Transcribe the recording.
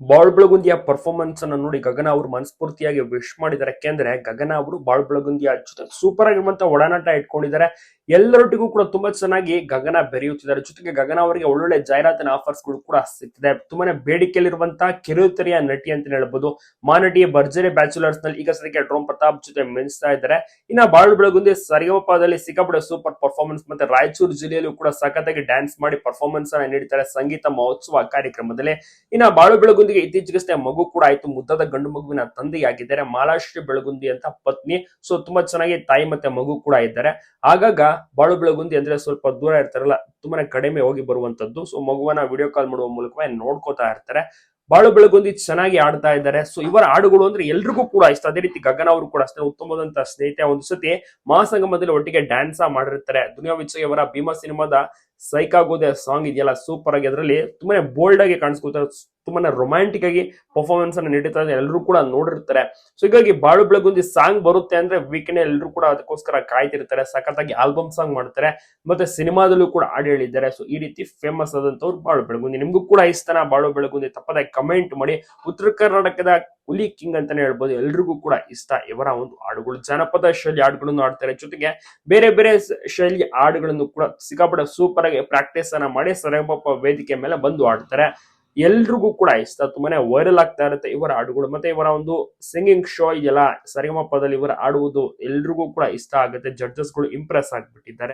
ಬಾಳ್ ಬೆಳಗುಂದಿಯ ಪರ್ಫಾರ್ಮೆನ್ಸ್ ಅನ್ನ ನೋಡಿ ಗಗನ ಅವರು ಮನಸ್ಫೂರ್ತಿಯಾಗಿ ವಿಶ್ ಮಾಡಿದ್ದಾರೆ. ಯಾಕೆಂದ್ರೆ ಗಗನ ಅವರು ಬಾಳ್ ಬೆಳಗುಂದಿಯ ಜೊತೆ ಸೂಪರ್ ಆಗಿರುವಂತ ಒಡನಾಟ ಇಟ್ಕೊಂಡಿದ್ದಾರೆ. ಎಲ್ಲರೊಟ್ಟಿಗೂ ಕೂಡ ತುಂಬಾ ಚೆನ್ನಾಗಿ ಗಗನ ಬೆರೆಯುತ್ತಿದ್ದಾರೆ. ಜೊತೆಗೆ ಗಗನ ಅವರಿಗೆ ಒಳ್ಳೊಳ್ಳೆ ಜಾಹೀರಾತಿನ ಆಫರ್ಸ್ಗಳು ಕೂಡ ಸಿಗ್ತಿದೆ ತುಂಬಾನೇ ಬೇಡಿಕೆಯಲ್ಲಿರುವಂತಹ ಕಿರುತೆರೆಯ ನಟಿ ಅಂತ ಹೇಳ್ಬೋದು. ಮಾನಟಿಯ ಭರ್ಜರಿ ಬ್ಯಾಚುಲರ್ಸ್ನಲ್ಲಿ ಈಗ ಸದ್ಯಕ್ಕೆ ಡ್ರೋಮ್ ಪ್ರತಾಪ್ ಜೊತೆ ಮಿಂಚ್ತಾ ಇದ್ದಾರೆ. ಇನ್ನ ಬಾಳು ಬೆಳಗುಂದಿ ಸರಿಗಮಪದಲ್ಲಿ ಸಿಕ್ಕಾಪಡೆ ಸೂಪರ್ ಪರ್ಫಾರ್ಮೆನ್ಸ್ ಮತ್ತೆ ರಾಯಚೂರು ಜಿಲ್ಲೆಯಲ್ಲೂ ಕೂಡ ಸಖತ್ತಾಗಿ ಡ್ಯಾನ್ಸ್ ಮಾಡಿ ಪರ್ಫಾರ್ಮೆನ್ಸ್ ಅನ್ನ ನೀಡಿದ್ದಾರೆ ಸಂಗೀತ ಮಹೋತ್ಸವ ಕಾರ್ಯಕ್ರಮದಲ್ಲಿ. ಇನ್ನ ಬಾಳು ಬೆಳಗುಂದಿಗೆ ಇತ್ತೀಚೆಗಷ್ಟೇ ಮಗು ಕೂಡ ಆಯ್ತು. ಮುದ್ದಾದ ಗಂಡು ಮಗುವಿನ ತಂದೆಯಾಗಿದ್ದಾರೆ. ಮಾಲಾಶ್ರೀ ಬೆಳಗುಂದಿ ಅಂತ ಪತ್ನಿ. ಸೊ ತುಂಬಾ ಚೆನ್ನಾಗಿ ತಾಯಿ ಮತ್ತೆ ಮಗು ಕೂಡ ಇದ್ದಾರೆ. ಆಗಾಗ ಬಾಳು ಬೆಳಗುಂದಿ ಅಂದ್ರೆ ಸ್ವಲ್ಪ ದೂರ ಇರ್ತಾರಲ್ಲ, ತುಂಬಾನೇ ಕಡಿಮೆ ಹೋಗಿ ಬರುವಂತದ್ದು. ಸೊ ಮಗುವನ್ನ ವಿಡಿಯೋ ಕಾಲ್ ಮಾಡುವ ಮೂಲಕ ನೋಡ್ಕೋತಾ ಇರ್ತಾರೆ. ಬಾಳು ಬೆಳಗುಂದಿ ಚೆನ್ನಾಗಿ ಆಡ್ತಾ ಇದ್ದಾರೆ. ಸೊ ಇವರ ಹಾಡುಗಳು ಅಂದ್ರೆ ಎಲ್ರಿಗೂ ಕೂಡ ಇಷ್ಟ. ಅದೇ ರೀತಿ ಗಗನ ಅವರು ಕೂಡ ಅಷ್ಟೇ ಉತ್ತಮವಾದಂತಹ ಸ್ನೇಹಿತ. ಒಂದು ಸತಿ ಮಹಾಸಂಗಮದಲ್ಲಿ ಒಟ್ಟಿಗೆ ಡ್ಯಾನ್ಸ್ ಮಾಡಿರ್ತಾರೆ ದುನಿಯಾ ವಿಜಯ್ ಅವರ ಭೀಮಾ ಸಿನಿಮಾದ ಸೈಕಾಗೋದೆ ಸಾಂಗ್ ಇದೆಯಲ್ಲ ಸೂಪರ್ ಆಗಿ ಅದರಲ್ಲಿ ತುಂಬಾನೇ ಬೋಲ್ಡ್ ಆಗಿ ಕಾಣಿಸ್ಕೊತಾರೆ ತುಂಬಾನೇ ರೊಮ್ಯಾಂಟಿಕ್ ಆಗಿ ಪರ್ಫಾರ್ಮೆನ್ಸ್ ಅನ್ನ ನೀಡುತ್ತಾ ಎಲ್ಲರೂ ಕೂಡ ನೋಡಿರ್ತಾರೆ. ಸೊ ಹೀಗಾಗಿ ಬಾಳು ಬೆಳಗುಂದಿ ಸಾಂಗ್ ಬರುತ್ತೆ ಅಂದ್ರೆ ವೀಕೆಂಡ್ ಎಲ್ಲರೂ ಕೂಡ ಅದಕ್ಕೋಸ್ಕರ ಕಾಯ್ತಿರ್ತಾರೆ. ಸಖತ್ತಾಗಿ ಆಲ್ಬಮ್ ಸಾಂಗ್ ಮಾಡ್ತಾರೆ. ಮತ್ತೆ ಸಿನಿಮಾದಲ್ಲೂ ಕೂಡ ಹಾಡು ಹೇಳಿದ್ದಾರೆ. ಸೊ ಈ ರೀತಿ ಫೇಮಸ್ ಆದಂತವ್ರು ಬಾಳು ಬೆಳಗುಂದಿ. ನಿಮ್ಗೂ ಕೂಡ ಇಷ್ಟನ ಬಾಳು ಬೆಳಗುಂದಿ? ತಪ್ಪದಾಗಿ ಕಮೆಂಟ್ ಮಾಡಿ. ಉತ್ತರ ಕರ್ನಾಟಕದ ಹುಲಿ ಕಿಂಗ್ ಅಂತಾನೆ ಹೇಳ್ಬೋದು. ಎಲ್ರಿಗೂ ಕೂಡ ಇಷ್ಟ ಇವರ ಒಂದು ಹಾಡುಗಳು. ಜನಪದ ಶೈಲಿ ಹಾಡುಗಳನ್ನು ಆಡ್ತಾರೆ ಜೊತೆಗೆ ಬೇರೆ ಬೇರೆ ಶೈಲಿ ಹಾಡುಗಳನ್ನು ಕೂಡ ಸಿಕ್ಕಾಪಟ್ಟೆ ಸೂಪರ್ ಆಗಿ ಪ್ರಾಕ್ಟೀಸ್ ಅನ್ನ ಮಾಡಿ ಸರಗಪ್ಪ ವೇದಿಕೆ ಮೇಲೆ ಬಂದು ಆಡ್ತಾರೆ ಎಲ್ರಿಗೂ ಕೂಡ ಇಷ್ಟ. ತುಂಬಾನೇ ವೈರಲ್ ಆಗ್ತಾ ಇರುತ್ತೆ ಇವರ ಹಾಡುಗಳು. ಮತ್ತೆ ಇವರ ಒಂದು ಸಿಂಗಿಂಗ್ ಶೋ ಇದೆಯಲ್ಲ ಸರಿಗಮಪದಲ್ಲಿ ಇವರ ಆಡುವುದು ಎಲ್ರಿಗೂ ಕೂಡ ಇಷ್ಟ ಆಗುತ್ತೆ. ಜಡ್ಜಸ್ಗಳು ಇಂಪ್ರೆಸ್ ಆಗ್ಬಿಟ್ಟಿದ್ದಾರೆ.